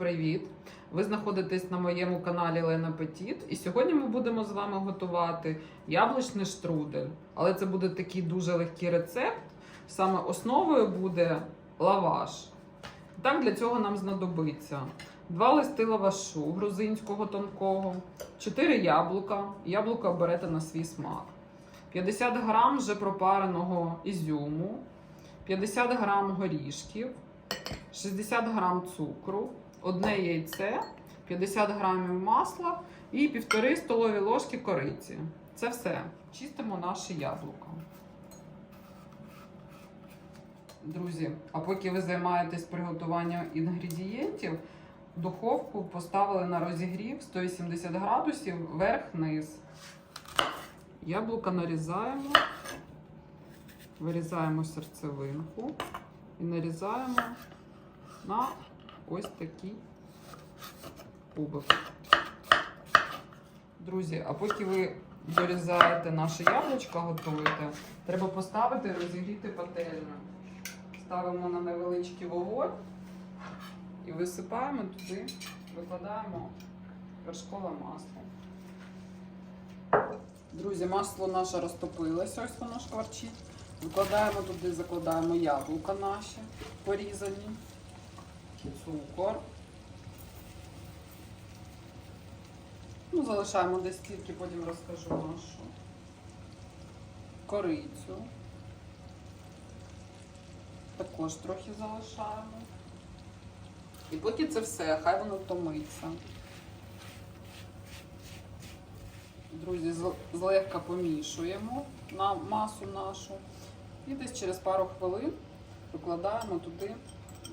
привіт! Ви знаходитесь на моєму каналі Лена Петіт. І сьогодні ми будемо з вами готувати яблучний штрудель. Але це буде такий дуже легкий рецепт. Саме основою буде лаваш. Так, для цього нам знадобиться два листи лавашу грузинського тонкого, 4 яблука. Яблука берете на свій смак, 50 грам вже пропареного ізюму, 50 грам горішків. 60 грам цукру, одне яйце, 50 грамів масла і півтори столові ложки кориці. Це все. Чистимо наше яблуко. Друзі, а поки ви займаєтесь приготуванням інгредієнтів, духовку поставили на розігрів 180 градусів вверх-низ. Яблука нарізаємо, вирізаємо серцевинку і нарізаємо на ось такий кубик. Друзі, а поки ви дорізаєте наше яблучко, готуєте, треба поставити розігріти пательню. Ставимо на невеличкий вогонь і висипаємо туди, викладаємо вершкове масло. Друзі, масло наше розтопилося, ось воно шкварчить. Викладаємо туди, закладаємо яблука наші порізані, цукор. Ну, залишаємо десь стільки, потім розкажу нашу. Корицю. Також трохи залишаємо. І поки це все, хай воно томиться. Друзі, злегка помішуємо на масу нашу. І десь через пару хвилин викладаємо туди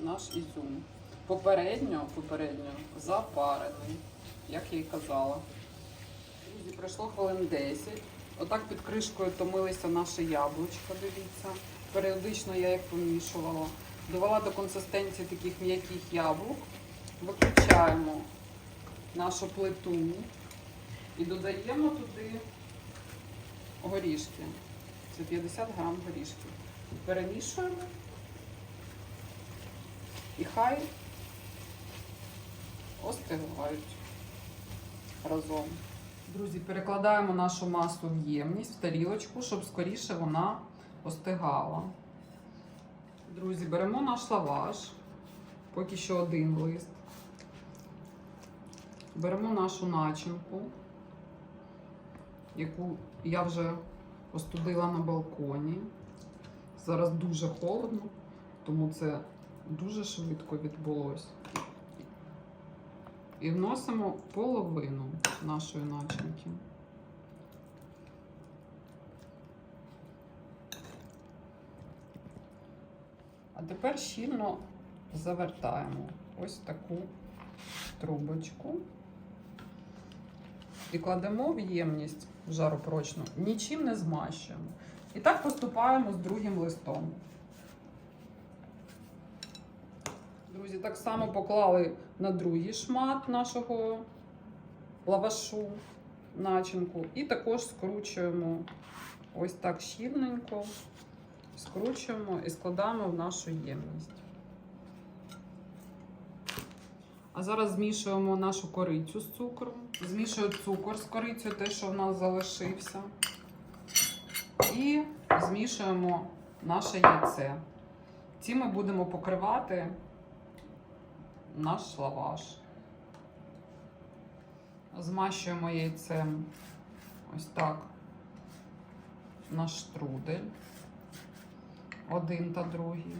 наш ізюм. Попередньо, попередньо запарений, як я й казала. Друзі, пройшло хвилин 10. Отак під кришкою томилися наші яблучка, дивіться. Періодично я їх помішувала. Довела до консистенції таких м'яких яблук. Виключаємо нашу плиту і додаємо туди горішки. Це 50 грам горішків. Перемішуємо. І хай остигають разом. Друзі, перекладаємо нашу масу в ємність, в тарілочку, щоб скоріше вона остигала. Друзі, беремо наш лаваш, поки що один лист. Беремо нашу начинку, яку я вже остудила на балконі. Зараз дуже холодно, тому це дуже швидко відбулося. І вносимо половину нашої начинки. А тепер щільно завертаємо ось таку трубочку і кладемо в ємність жаропрочну, нічим не змащуємо. І так поступаємо з другим листом. Друзі, так само поклали на другий шмат нашого лавашу начинку і також скручуємо ось так щільненько, скручуємо і складаємо в нашу ємність. А зараз змішуємо нашу корицю з цукром. Змішую цукор з корицею, те, що в нас залишився. І змішуємо наше яйце. Ці ми будемо покривати наш лаваш. Змащуємо яйцем ось так наш штрудель. Один та другий.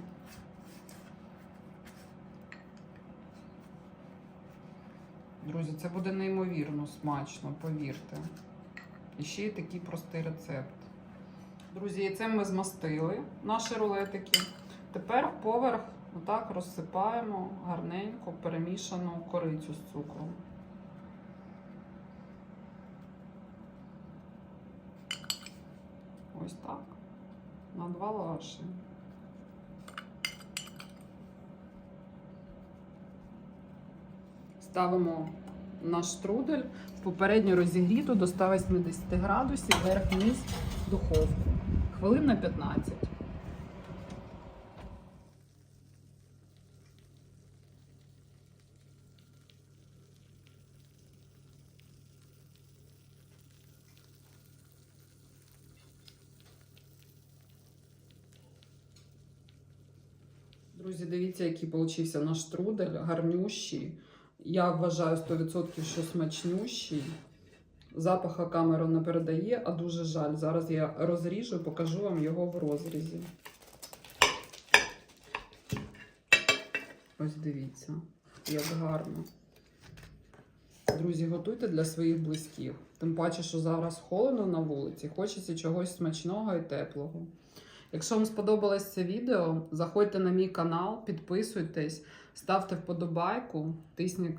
Друзі, це буде неймовірно смачно, повірте. І ще й такий простий рецепт. Друзі, яйцем ми змастили наші рулетики. Тепер поверх отак розсипаємо гарненько перемішану корицю з цукром. Ось так. На два лаваші. Ставимо наш штрудель в попередньо розігріту до 180 градусів верх-низ духовку. Хвилин на 15. Друзі, дивіться, який получився наш трудель, гарнющий. Я вважаю 100% що смачнющий. Запаха камера не передає, а дуже жаль. Зараз я розріжу, і покажу вам його в розрізі. Ось дивіться, як гарно. Друзі, готуйте для своїх близьких. Тим паче, що зараз холодно на вулиці, хочеться чогось смачного і теплого. Якщо вам сподобалось це відео, заходьте на мій канал, підписуйтесь, ставте вподобайку, тисніть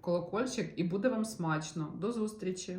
колокольчик і буде вам смачно. До зустрічі!